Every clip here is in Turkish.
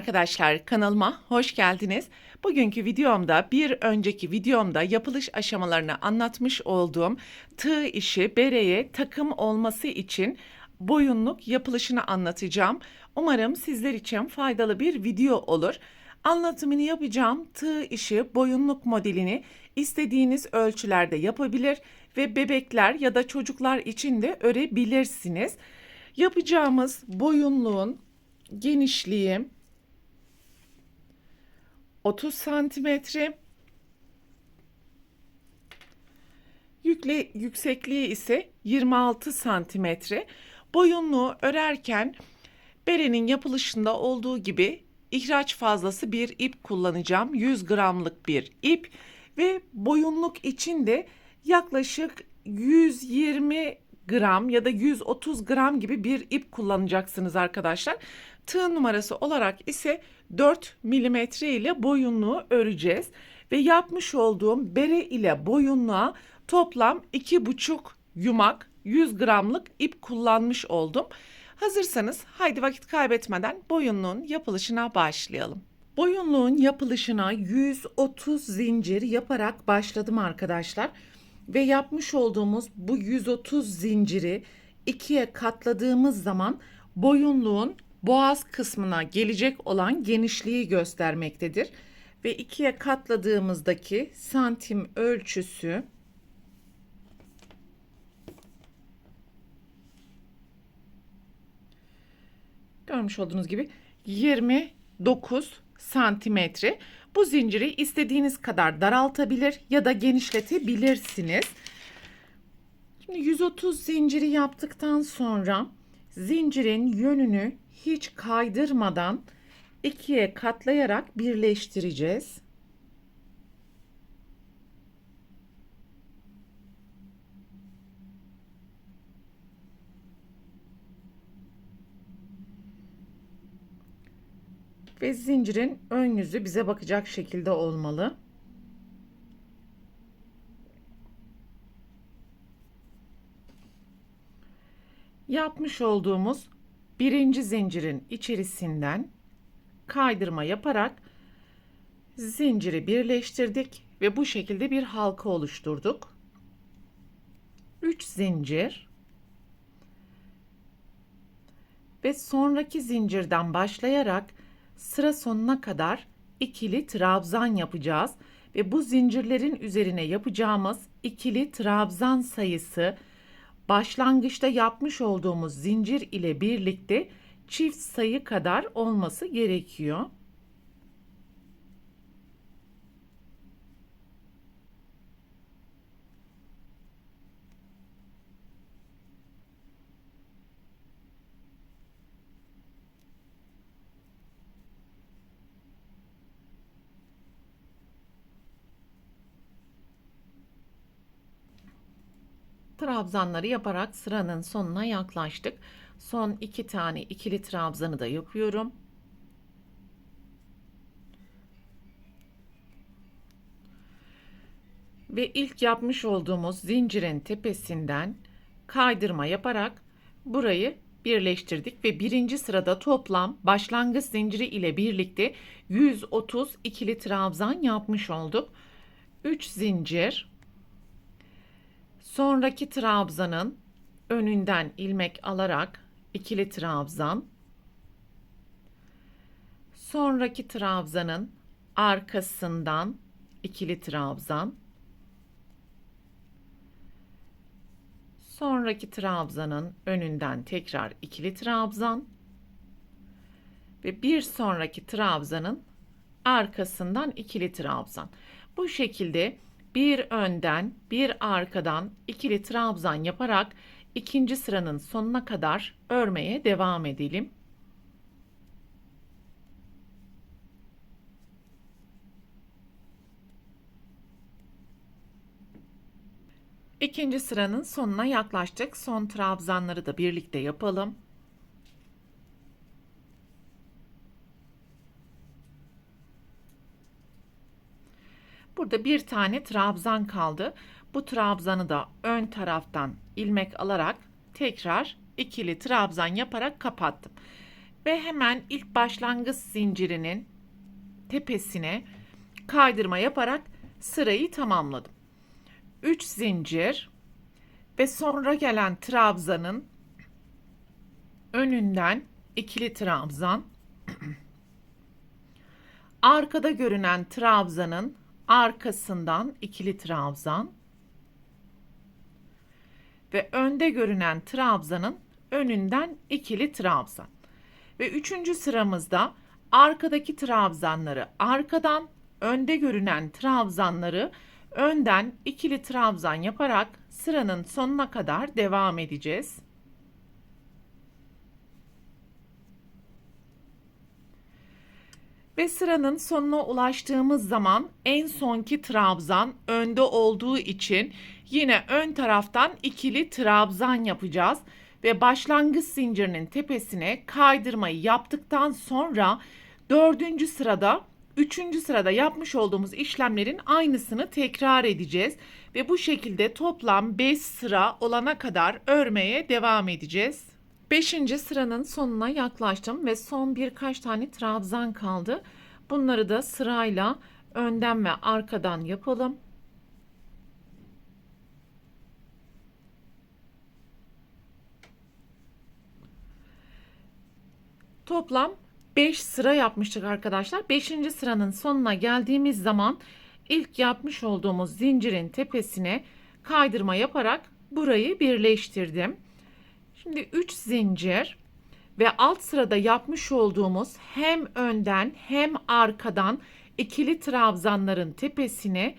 Arkadaşlar kanalıma hoş geldiniz. Bugünkü videomda bir önceki videomda yapılış aşamalarını anlatmış olduğum tığ işi bereye takım olması için boyunluk yapılışını anlatacağım. Umarım sizler için faydalı bir video olur. Anlatımını yapacağım tığ işi boyunluk modelini istediğiniz ölçülerde yapabilir ve bebekler ya da çocuklar için de örebilirsiniz. Yapacağımız boyunluğun genişliği 30 santimetre. Yükle, yüksekliği ise 26 santimetre. Boyunluğu örerken berenin yapılışında olduğu gibi ihraç fazlası bir ip kullanacağım. 100 gramlık bir ip ve boyunluk için de yaklaşık 120 gram ya da 130 gram gibi bir ip kullanacaksınız arkadaşlar. Tığ numarası olarak ise 4 milimetre ile boyunluğu öreceğiz. Ve yapmış olduğum bere ile boyunluğa toplam 2,5 yumak 100 gramlık ip kullanmış oldum. Hazırsanız haydi vakit kaybetmeden boyunluğun yapılışına başlayalım. Boyunluğun yapılışına 130 zincir yaparak başladım arkadaşlar. Ve yapmış olduğumuz bu 130 zinciri ikiye katladığımız zaman boyunluğun boğaz kısmına gelecek olan genişliği göstermektedir. Ve ikiye katladığımızdaki santim ölçüsü görmüş olduğunuz gibi 29 santimetre. Bu zinciri istediğiniz kadar daraltabilir ya da genişletebilirsiniz. Şimdi 130 zinciri yaptıktan sonra zincirin yönünü hiç kaydırmadan ikiye katlayarak birleştireceğiz. Ve zincirin ön yüzü bize bakacak şekilde olmalı. Yapmış olduğumuz birinci zincirin içerisinden kaydırma yaparak zinciri birleştirdik ve bu şekilde bir halka oluşturduk. 3 zincir ve sonraki zincirden başlayarak sıra sonuna kadar ikili trabzan yapacağız ve bu zincirlerin üzerine yapacağımız ikili trabzan sayısı başlangıçta yapmış olduğumuz zincir ile birlikte çift sayı kadar olması gerekiyor. Trabzanları yaparak sıranın sonuna yaklaştık. Son iki tane ikili trabzanı da yapıyorum. Ve ilk yapmış olduğumuz zincirin tepesinden kaydırma yaparak burayı birleştirdik ve birinci sırada toplam başlangıç zinciri ile birlikte 130 ikili trabzan yapmış olduk. 3 zincir Sonraki trabzanın önünden ilmek alarak ikili trabzan. Sonraki trabzanın arkasından ikili trabzan. Sonraki trabzanın önünden tekrar ikili trabzan ve bir sonraki trabzanın arkasından ikili trabzan. Bu şekilde bir önden bir arkadan ikili trabzan yaparak ikinci sıranın sonuna kadar örmeye devam edelim. İkinci sıranın sonuna yaklaştık. Son trabzanları da birlikte yapalım. Burada bir tane trabzan kaldı. Bu trabzanı da ön taraftan ilmek alarak tekrar ikili trabzan yaparak kapattım. ve hemen ilk başlangıç zincirinin tepesine kaydırma yaparak sırayı tamamladım. 3 zincir ve sonra gelen trabzanın önünden ikili trabzan arkada görünen trabzanın arkasından ikili trabzan ve önde görünen trabzanın önünden ikili trabzan. Ve üçüncü sıramızda arkadaki trabzanları arkadan, önde görünen trabzanları önden ikili trabzan yaparak sıranın sonuna kadar devam edeceğiz. Ve sıranın sonuna ulaştığımız zaman en sonki trabzan önde olduğu için yine ön taraftan ikili trabzan yapacağız ve başlangıç zincirinin tepesine kaydırmayı yaptıktan sonra dördüncü sırada üçüncü sırada yapmış olduğumuz işlemlerin aynısını tekrar edeceğiz ve bu şekilde toplam 5 sıra olana kadar örmeye devam edeceğiz. 5. sıranın sonuna yaklaştım ve son birkaç tane trabzan kaldı. Bunları da sırayla önden ve arkadan yapalım. Toplam 5 sıra yapmıştık arkadaşlar. 5. sıranın sonuna geldiğimiz zaman ilk yapmış olduğumuz zincirin tepesine kaydırma yaparak burayı birleştirdim. Şimdi 3 zincir ve alt sırada yapmış olduğumuz hem önden hem arkadan ikili trabzanların tepesine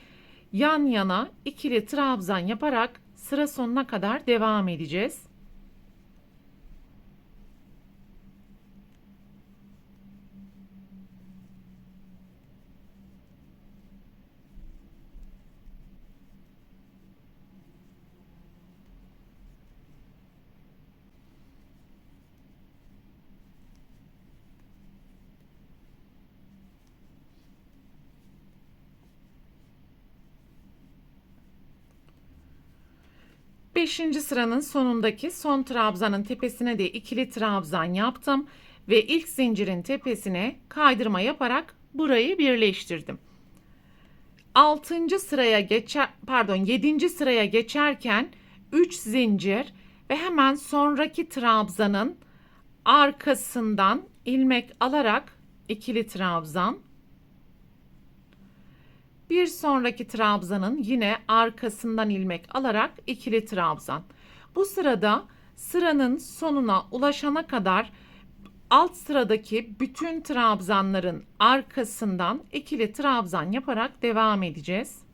yan yana ikili trabzan yaparak sıra sonuna kadar devam edeceğiz. Beşinci sıranın sonundaki son trabzanın tepesine de ikili trabzan yaptım ve ilk zincirin tepesine kaydırma yaparak burayı birleştirdim. Altıncı sıraya geçer pardon yedinci sıraya geçerken 3 zincir ve hemen sonraki trabzanın arkasından ilmek alarak ikili trabzan bir sonraki trabzanın yine arkasından ilmek alarak ikili trabzan. Bu sırada sıranın sonuna ulaşana kadar alt sıradaki bütün trabzanların arkasından ikili trabzan yaparak devam edeceğiz.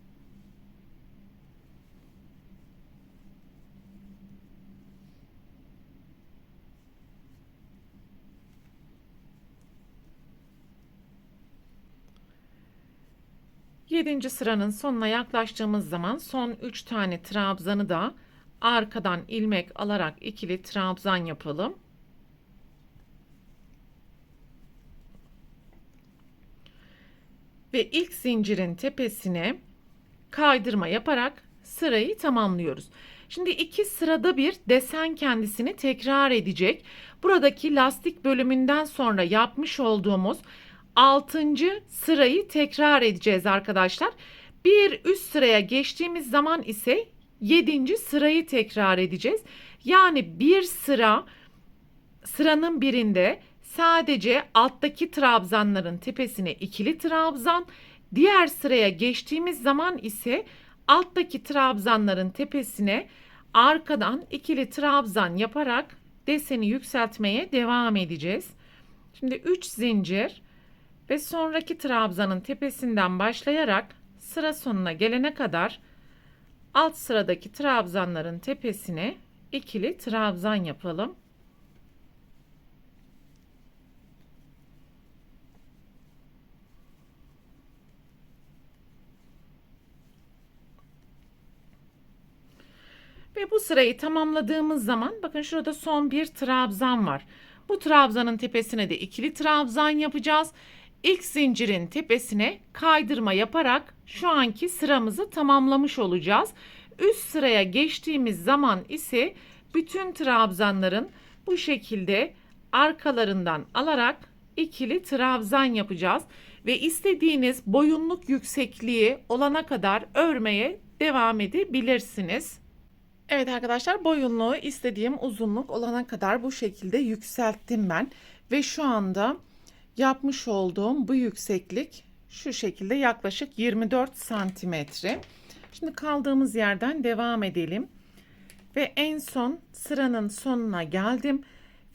Yedinci sıranın sonuna yaklaştığımız zaman son 3 tane trabzanı da arkadan ilmek alarak ikili trabzan yapalım. Ve ilk zincirin tepesine kaydırma yaparak sırayı tamamlıyoruz. Şimdi iki sırada bir desen kendisini tekrar edecek. Buradaki lastik bölümünden sonra yapmış olduğumuz 6. sırayı tekrar edeceğiz arkadaşlar. Bir üst sıraya geçtiğimiz zaman ise 7. sırayı tekrar edeceğiz. Yani bir sıra sıranın birinde sadece alttaki trabzanların tepesine ikili trabzan, diğer sıraya geçtiğimiz zaman ise alttaki trabzanların tepesine arkadan ikili trabzan yaparak deseni yükseltmeye devam edeceğiz. Şimdi 3 zincir ve sonraki trabzanın tepesinden başlayarak sıra sonuna gelene kadar alt sıradaki trabzanların tepesine ikili trabzan yapalım. Ve bu sırayı tamamladığımız zaman bakın şurada son bir trabzan var. Bu trabzanın tepesine de ikili trabzan yapacağız ilk zincirin tepesine kaydırma yaparak şu anki sıramızı tamamlamış olacağız. Üst sıraya geçtiğimiz zaman ise bütün trabzanların bu şekilde arkalarından alarak ikili trabzan yapacağız ve istediğiniz boyunluk yüksekliği olana kadar örmeye devam edebilirsiniz. Evet arkadaşlar boyunluğu istediğim uzunluk olana kadar bu şekilde yükselttim ben ve şu anda yapmış olduğum bu yükseklik şu şekilde yaklaşık 24 santimetre. Şimdi kaldığımız yerden devam edelim. Ve en son sıranın sonuna geldim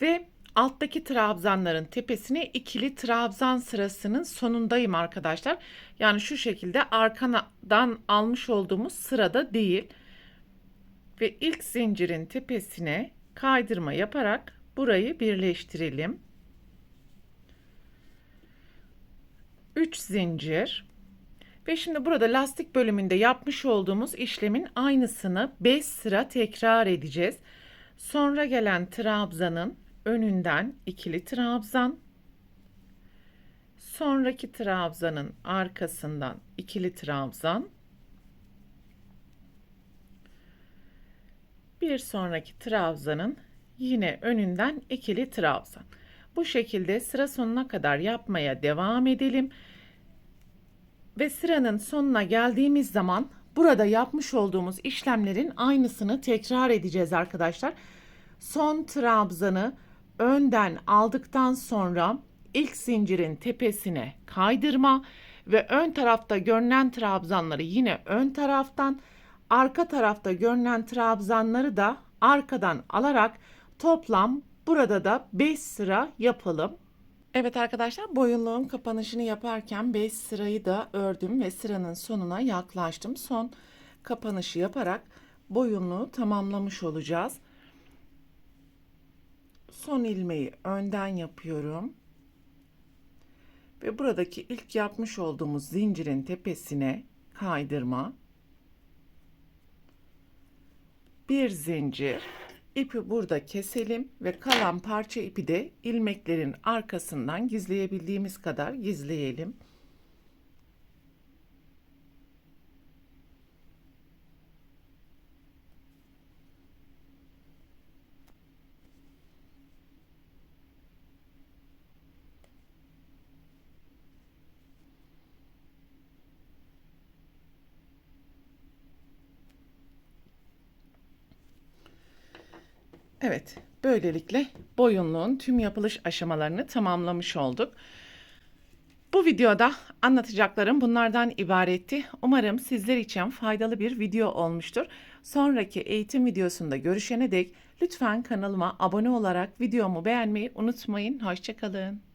ve alttaki trabzanların tepesine ikili trabzan sırasının sonundayım arkadaşlar. Yani şu şekilde arkadan almış olduğumuz sırada değil. Ve ilk zincirin tepesine kaydırma yaparak burayı birleştirelim. 3 zincir ve şimdi burada lastik bölümünde yapmış olduğumuz işlemin aynısını 5 sıra tekrar edeceğiz. Sonra gelen trabzanın önünden ikili trabzan, sonraki trabzanın arkasından ikili trabzan, bir sonraki trabzanın yine önünden ikili trabzan. Bu şekilde sıra sonuna kadar yapmaya devam edelim. Ve sıranın sonuna geldiğimiz zaman burada yapmış olduğumuz işlemlerin aynısını tekrar edeceğiz arkadaşlar. Son trabzanı önden aldıktan sonra ilk zincirin tepesine kaydırma ve ön tarafta görünen trabzanları yine ön taraftan, arka tarafta görünen trabzanları da arkadan alarak toplam burada da 5 sıra yapalım. Evet arkadaşlar boyunluğun kapanışını yaparken 5 sırayı da ördüm ve sıranın sonuna yaklaştım. Son kapanışı yaparak boyunluğu tamamlamış olacağız. Son ilmeği önden yapıyorum. Ve buradaki ilk yapmış olduğumuz zincirin tepesine kaydırma. Bir zincir İpi burada keselim ve kalan parça ipi de ilmeklerin arkasından gizleyebildiğimiz kadar gizleyelim. Evet, böylelikle boyunluğun tüm yapılış aşamalarını tamamlamış olduk. Bu videoda anlatacaklarım bunlardan ibaretti. Umarım sizler için faydalı bir video olmuştur. Sonraki eğitim videosunda görüşene dek lütfen kanalıma abone olarak videomu beğenmeyi unutmayın. Hoşçakalın.